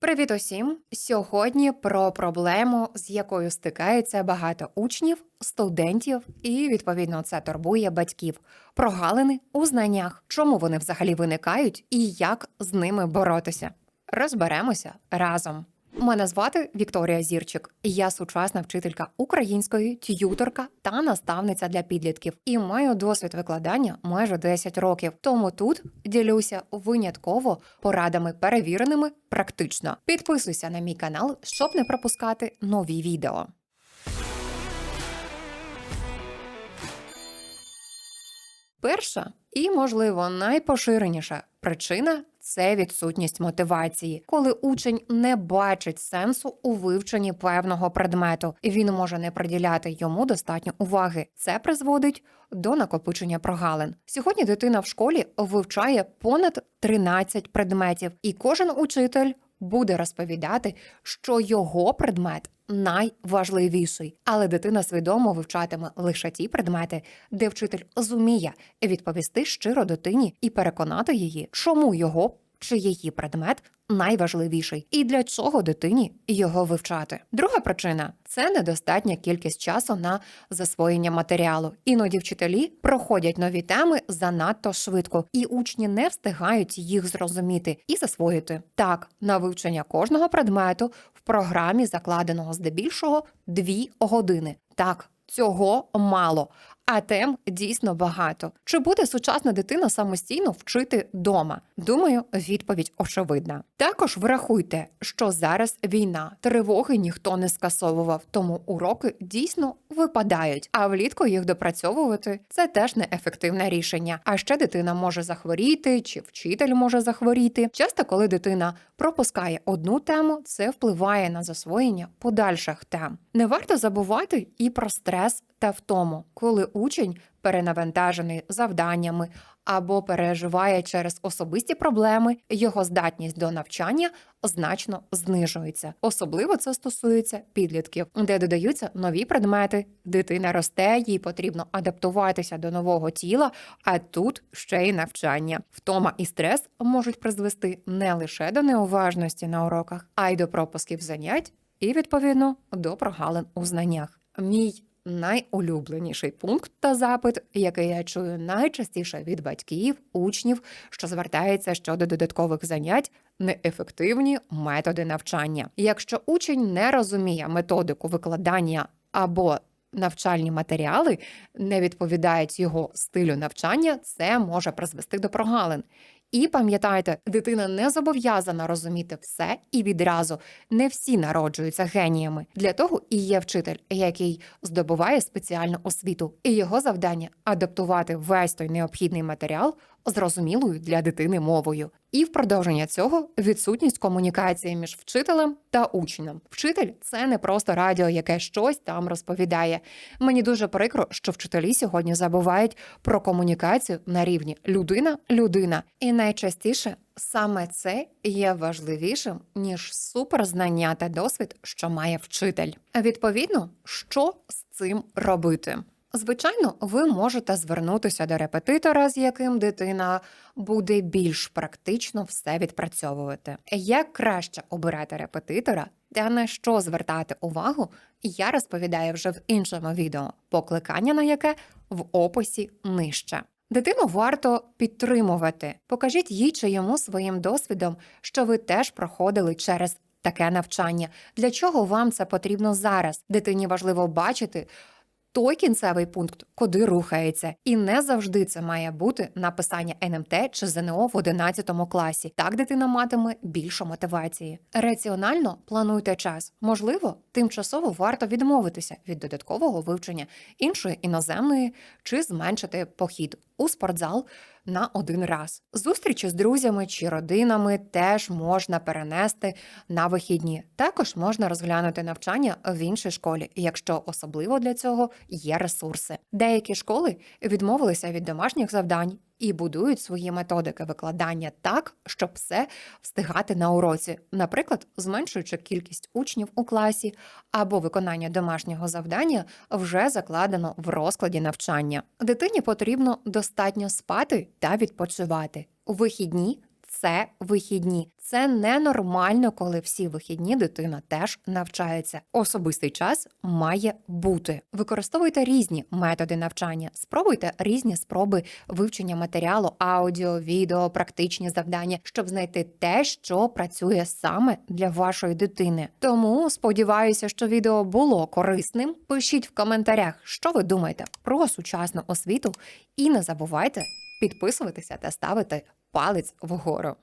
Привіт усім! Сьогодні про проблему, з якою стикається багато учнів, студентів, і відповідно це турбує батьків. Прогалини у знаннях, чому вони взагалі виникають і як з ними боротися. Розберемося разом. Мене звати Вікторія Зірчик. Я сучасна вчителька української, т'юторка та наставниця для підлітків і маю досвід викладання майже 10 років. Тому тут ділюся винятково порадами перевіреними практично. Підписуйся на мій канал, щоб не пропускати нові відео. Перша і, можливо, найпоширеніша причина це відсутність мотивації, коли учень не бачить сенсу у вивченні певного предмету, і він може не приділяти йому достатньо уваги. Це призводить до накопичення прогалин. Сьогодні дитина в школі вивчає понад 13 предметів, і кожен учитель буде розповідати, що його предмет найважливіший, але дитина свідомо вивчатиме лише ті предмети, де вчитель зуміє відповісти щиро дитині і переконати її, чому його чи її предмет найважливіший і для чого дитині його вивчати. Друга причина це недостатня кількість часу на засвоєння матеріалу. Іноді вчителі проходять нові теми занадто швидко, і учні не встигають їх зрозуміти і засвоїти. Так, на вивчення кожного предмету в програмі закладеного здебільшого дві години. Так, цього мало. А тем дійсно багато. Чи буде сучасна дитина самостійно вчити дома? Думаю, відповідь очевидна. Також врахуйте, що зараз війна, тривоги ніхто не скасовував, тому уроки дійсно випадають. А влітку їх допрацьовувати це теж неефективне рішення. А ще дитина може захворіти, чи вчитель може захворіти. Часто, коли дитина пропускає одну тему, це впливає на засвоєння подальших тем. Не варто забувати і про стрес та втому, коли учень перенавантажений завданнями або переживає через особисті проблеми, його здатність до навчання значно знижується. Особливо це стосується підлітків, де додаються нові предмети. Дитина росте, їй потрібно адаптуватися до нового тіла, а тут ще й навчання. Втома і стрес можуть призвести не лише до неуважності на уроках, а й до пропусків занять, і відповідно до прогалин у знаннях. Мій найулюбленіший пункт та запит, який я чую найчастіше від батьків, учнів, що звертається щодо додаткових занять, неефективні методи навчання. Якщо учень не розуміє методику викладання або навчальні матеріали не відповідають його стилю навчання, це може призвести до прогалин. І пам'ятайте, дитина не зобов'язана розуміти все і відразу. Не всі народжуються геніями. Для того і є вчитель, який здобуває спеціальну освіту, і його завдання адаптувати весь той необхідний матеріал зрозумілою для дитини мовою. І в продовження цього відсутність комунікації між вчителем та учнем. Вчитель це не просто радіо, яке щось там розповідає. Мені дуже прикро, що вчителі сьогодні забувають про комунікацію на рівні людина-людина. І найчастіше саме це є важливішим ніж суперзнання та досвід, що має вчитель. Відповідно, що з цим робити? Звичайно, ви можете звернутися до репетитора, з яким дитина буде більш практично все відпрацьовувати. Як краще обирати репетитора та на що звертати увагу, я розповідаю вже в іншому відео, покликання на яке в описі нижче. Дитину варто підтримувати. Покажіть їй чи йому своїм досвідом, що ви теж проходили через таке навчання. Для чого вам це потрібно зараз? Дитині важливо бачити той кінцевий пункт, куди рухається, і не завжди це має бути написання НМТ чи ЗНО в 11 класі. Так дитина матиме більше мотивації. Раціонально плануйте час. Можливо, тимчасово варто відмовитися від додаткового вивчення іншої іноземної чи зменшити похід у спортзал на один раз. Зустрічі з друзями чи родинами теж можна перенести на вихідні. Також можна розглянути навчання в іншій школі, якщо особливо для цього є ресурси. Деякі школи відмовилися від домашніх завдань і будують свої методики викладання так, щоб все встигати на уроці, наприклад, зменшуючи кількість учнів у класі або виконання домашнього завдання вже закладено в розкладі навчання. Дитині потрібно достатньо спати та відпочивати у вихідні. Це вихідні, Це ненормально, коли всі вихідні дитина теж навчається. Особистий час має бути. Використовуйте різні методи навчання, спробуйте різні спроби вивчення матеріалу, аудіо, відео, практичні завдання, щоб знайти те, що працює саме для вашої дитини. Тому сподіваюся, що відео було корисним. Пишіть в коментарях, що ви думаєте про сучасну освіту, і не забувайте підписуватися та ставити палець вгору.